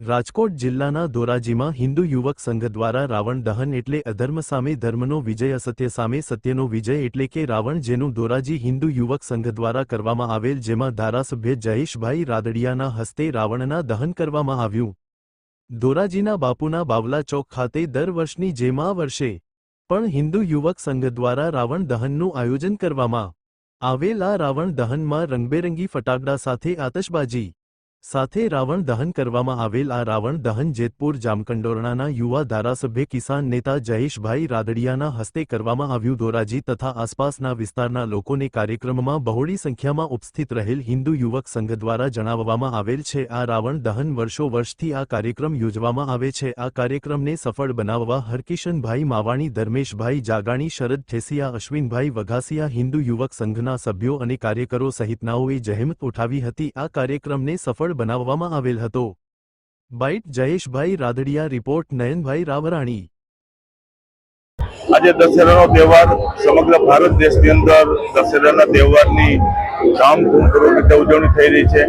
રાજકોટ જિલ્લાના ધોરાજીમાં હિન્દુ યુવક સંઘ દ્વારા રાવણ દહન એટલે અધર્મ સામે ધર્મનો વિજય, અસત્ય સામે સત્યનો વિજય એટલે કે રાવણ જેનું ધોરાજી હિન્દુ યુવક સંઘ દ્વારા કરવામાં આવેલ જેમાં ધારાસભ્ય જયેશભાઈ રાદડિયાના હસ્તે રાવણના દહન કરવામાં આવ્યું. ધોરાજીના બાપુના બાવલા ચોક ખાતે દર વર્ષની જેમ આ વર્ષે પણ હિન્દુ યુવક સંઘ દ્વારા રાવણ દહનનું આયોજન કરવામાં આવેલા. રાવણ દહનમાં રંગબેરંગી ફટાકડા સાથે આતશબાજી સાથે રાવણ દહન કરવામાં આવેલ આ રાવણ દહન જેતપુર જામકંડોરણાના યુવા ધારાસભ્ય કિસાન નેતા જયેશભાઈ રાદડિયાના હસ્તે કરવામાં આવ્યું ધોરાજી તથા આસપાસના વિસ્તારના લોકોને કાર્યક્રમમાં બહોળી સંખ્યામાં ઉપસ્થિત રહેલ હિન્દુ યુવક સંઘ દ્વારા જણાવવામાં આવેલ છે, આ રાવણ દહન વર્ષો વર્ષથી આ કાર્યક્રમ યોજવામાં આવે છે, આ કાર્યક્રમને સફળ બનાવવા હરકિશનભાઈ માવાણી, ધર્મેશભાઈ જાગાણી, શરદ ઠેસિયા, અશ્વિનભાઈ વઘાસિયા, હિન્દુ યુવક સંઘના સભ્યો અને કાર્યકરો સહિતનાઓએ જહેમત ઉઠાવી હતી, આ કાર્યક્રમને સફળ બનાવવામાં આવેલ હતો. Byte Jayeshbhai Radadiya, report Nayanbhai Ravrani. આજે દશેરાનો તહેવાર સમગ્ર ભારત દેશની અંદર દશેરાના તહેવારની ધામધૂમપૂર્વક રીતે ઉજવણી થઈ રહી છે.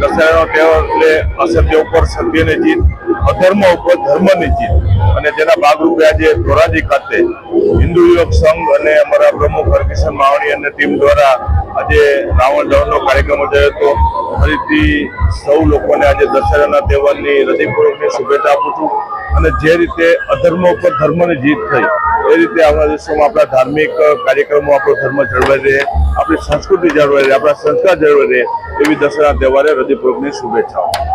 દશેરાનો તહેવાર એટલે અસત્ય ઉપર સત્યની જીત, અધર્મ ઉપર ધર્મની જીત અને તેના ભાગરૂપે આજે ધોરાજી ખાતે હિન્દુ યુવક સંઘ અને અમારા પ્રમુખ હરકિશન માવણી અને ટીમ દ્વારા આજે રાવણ દહનનો કાર્યક્રમ યોજાયો હતો. ફરીથી સૌ લોકોને આજે દશેરાના તહેવારની હૃદયપૂર્વકની શુભેચ્છા આપું છું અને જે રીતે અધર્મ ઉપર ધર્મની જીત થઈ, એ રીતે આપણા દેશોમાં આપણા ધાર્મિક કાર્યક્રમો, આપણો ધર્મ જળવાઈ રહે, આપણી સંસ્કૃતિ જળવાઈ રહે, આપણા સંસ્કાર જળવાઈ રહે, એવી દશેરા તહેવારે હૃદયપૂર્વકની શુભેચ્છાઓ.